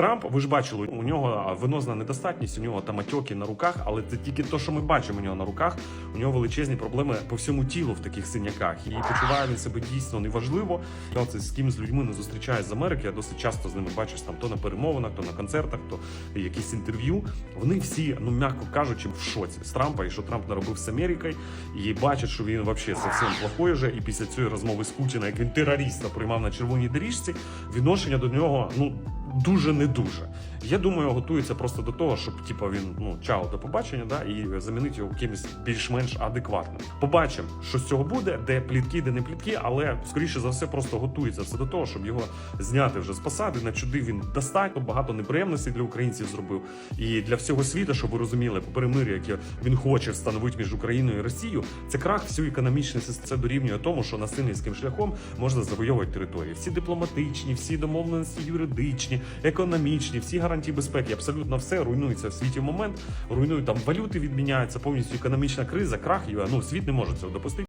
Трамп, ви ж бачили, у нього венозна недостатність, у нього там отеки на руках, але це тільки те, що ми бачимо у нього на руках. У нього величезні проблеми по всьому тілу в таких синяках. І почуває він себе дійсно неважливо. Я Це з ким з людьми не зустрічаюсь з Америки. Я досить часто з ними бачиш там то на перемовинах, то на концертах, то якісь інтерв'ю. Вони всі, ну м'яко кажучи, в шоці з Трампа і що Трамп наробив з Америкою, і бачать, що він взагалі зовсім плохой вже. І після цієї розмови з Путіна, як він терориста приймав на червоній доріжці, відношення до нього ну дуже не дуже. Я думаю, готується просто до того, щоб типу, він ну чао до побачення, да, і замінити його кимось більш-менш адекватним. Побачимо, що з цього буде, де плітки, де не плітки, але скоріше за все просто готується все до того, щоб його зняти вже з посади. На чуди він достатньо багато неприємностей для українців зробив і для всього світу, щоб ви розуміли, по перемир'ю, яке він хоче встановити між Україною і Росією, це крах всю економічну це дорівнює тому, що насильницьким шляхом можна завойовувати території. Всі дипломатичні, всі домовленості юридичні, економічні, всі гарантії безпеки, абсолютно все руйнується в світі в момент. Руйнують там валюти, відміняються повністю економічна криза, крах. Ну світ не може цього допустити.